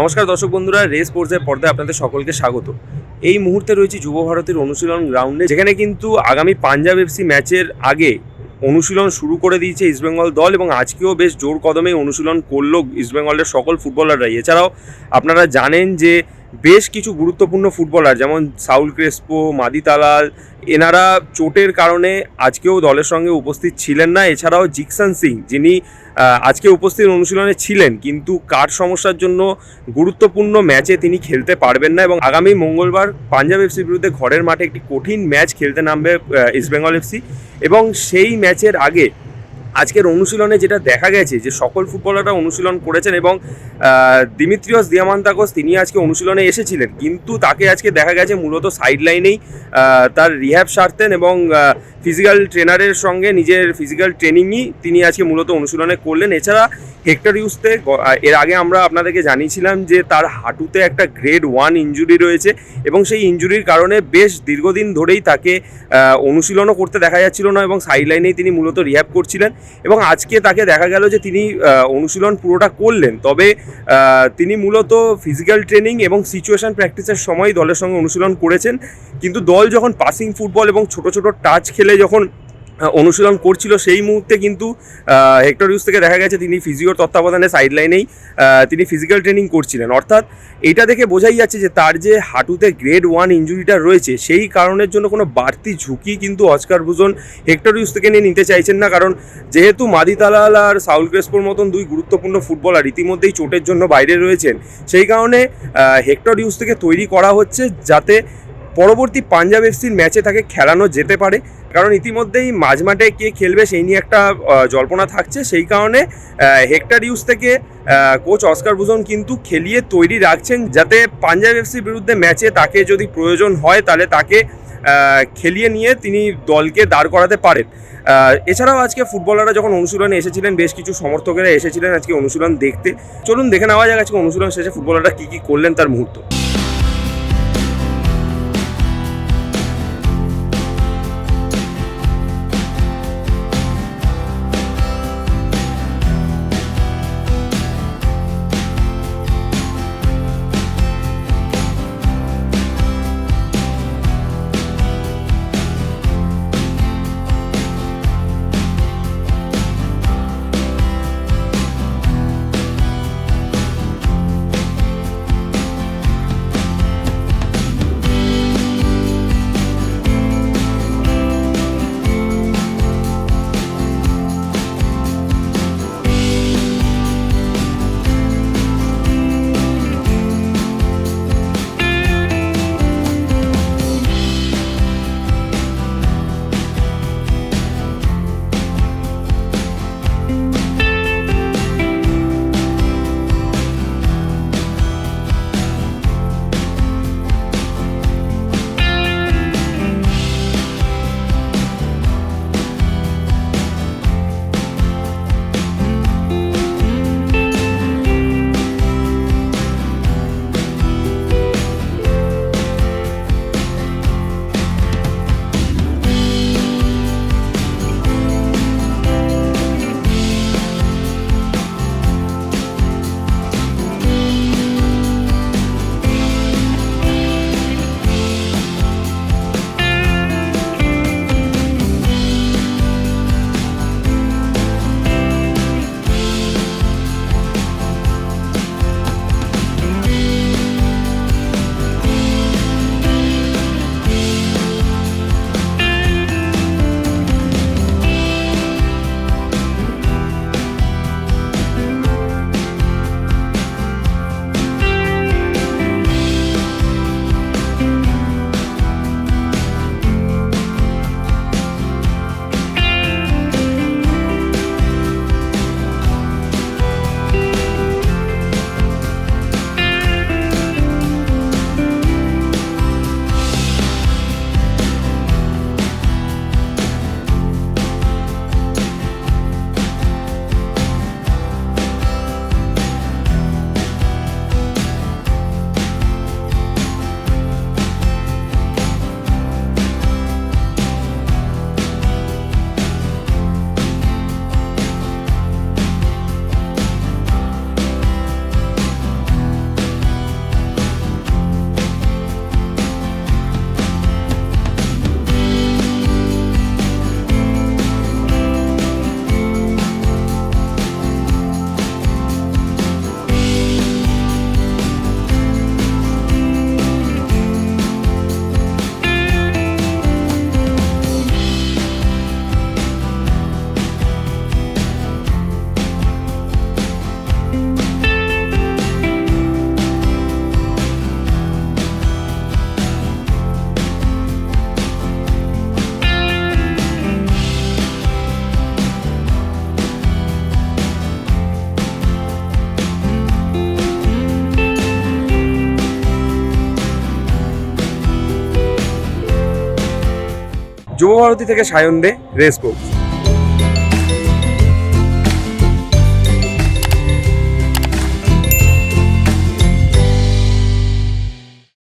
নমস্কার দর্শক বন্ধুরা রেস স্পোর্টসের পর্দায় আপনাদের সকলকে স্বাগত। এই মুহূর্তে রয়েছে যুব ভারতের অনুশীলন গ্রাউন্ডে, যেখানে কিন্তু আগামী পাঞ্জাব এফসি ম্যাচের আগে অনুশীলন শুরু করে দিয়েছে ইস্টবেঙ্গল দল এবং আজকেও বেশ জোর কদমে অনুশীলন করল ইস্টবেঙ্গলের সকল ফুটবলাররাই। এছাড়াও আপনারা জানেন যে বেশ কিছু গুরুত্বপূর্ণ ফুটবলার, যেমন সাউল ক্রেসপো, মাদি তালাল, এনারা চোটের কারণে আজকেও দলের সঙ্গে উপস্থিত ছিলেন না। এছাড়াও জিকসান সিং, যিনি আজকে উপস্থিত অনুশীলনে ছিলেন, কিন্তু কার সমস্যার জন্য গুরুত্বপূর্ণ ম্যাচে তিনি খেলতে পারবেন না এবং আগামী মঙ্গলবার পাঞ্জাব এফসির বিরুদ্ধে ঘরের মাঠে একটি কঠিন ম্যাচ খেলতে নামবে ইস্টবেঙ্গল এফসি। এবং সেই ম্যাচের আগে আজকের অনুশীলনে যেটা দেখা গেছে যে সকল ফুটবলাররা অনুশীলন করেছেন এবং দিমিত্রিয়স দিয়ামান্তাকস তিনি আজকে অনুশীলনে এসেছিলেন। কিন্তু তাকে আজকে দেখা গেছে মূলত সাইড লাইনেই তার রিহ্যাব সারতেন এবং ফিজিক্যাল ট্রেনারের সঙ্গে নিজের ফিজিক্যাল ট্রেনিংই তিনি আজকে মূলত অনুশীলনে করলেন। এছাড়া হেক্টর ইউসতে এর আগে আমরা আপনাদেরকে জানিয়েছিলাম যে তার হাঁটুতে একটা গ্রেড ওয়ান ইঞ্জুরি রয়েছে এবং সেই ইঞ্জুরির কারণে বেশ দীর্ঘদিন ধরেই তাকে অনুশীলনও করতে দেখা যাচ্ছিল না এবং সাইড লাইনেই তিনি মূলত রিহ্যাব করছিলেন। এবং আজকে তাকে দেখা গেল যে তিনি অনুশীলন পুরোটা করলেন। তবে তিনি মূলত ফিজিক্যাল ট্রেনিং এবং সিচুয়েশান প্র্যাকটিসের সময় দলের সঙ্গে অনুশীলন করেছেন। কিন্তু দল যখন পাসিং ফুটবল এবং ছোট ছোট টাচ খেলে যখন অনুশীলন করছিল সেই মুহূর্তে কিন্তু হেক্টর ইউজ থেকে দেখা গেছে তিনি ফিজিওর তত্ত্বাবধানে সাইড লাইনেই তিনি ফিজিক্যাল ট্রেনিং করছিলেন। অর্থাৎ এটা দেখে বোঝাই যাচ্ছে যে তার যে হাঁটুতে গ্রেড ওয়ান ইঞ্জুরিটা রয়েছে, সেই কারণের জন্য কোনো বাড়তি ঝুঁকি কিন্তু অস্কার ভুজন হেক্টর ইউজ থেকে নিয়ে নিতে চাইছেন না। কারণ যেহেতু মাদি তালাল আর সাউল ক্রেসপোর মতন দুই গুরুত্বপূর্ণ ফুটবলার ইতিমধ্যেই চোটের জন্য বাইরে রয়েছেন, সেই কারণে হেক্টর ইউজ থেকে তৈরি করা হচ্ছে যাতে পরবর্তী পাঞ্জাব এফসির ম্যাচে তাকে খেলানো যেতে পারে। কারণ ইতিমধ্যেই মাঝমাঠে কে খেলবে সেই নিয়ে একটা জল্পনা থাকছে। সেই কারণে হেক্টর ইউজ থেকে কোচ অস্কার ভুজন কিন্তু খেলিয়ে তৈরি রাখছেন যাতে পাঞ্জাব এফসির বিরুদ্ধে ম্যাচে তাকে যদি প্রয়োজন হয় তাহলে তাকে খেলিয়ে নিয়ে তিনি দলকে দাঁড় করাতে পারেন। এছাড়াও আজকে ফুটবলাররা যখন অনুশীলনে এসেছিলেন, বেশ কিছু সমর্থকেরা এসেছিলেন আজকে অনুশীলন দেখতে। চলুন দেখে নেওয়া যাক আজকে অনুশীলন শেষে ফুটবলাররা কী কী করলেন তার মুহূর্ত। যুবভারতী থেকে সায়ন দে রেস স্পোর্টস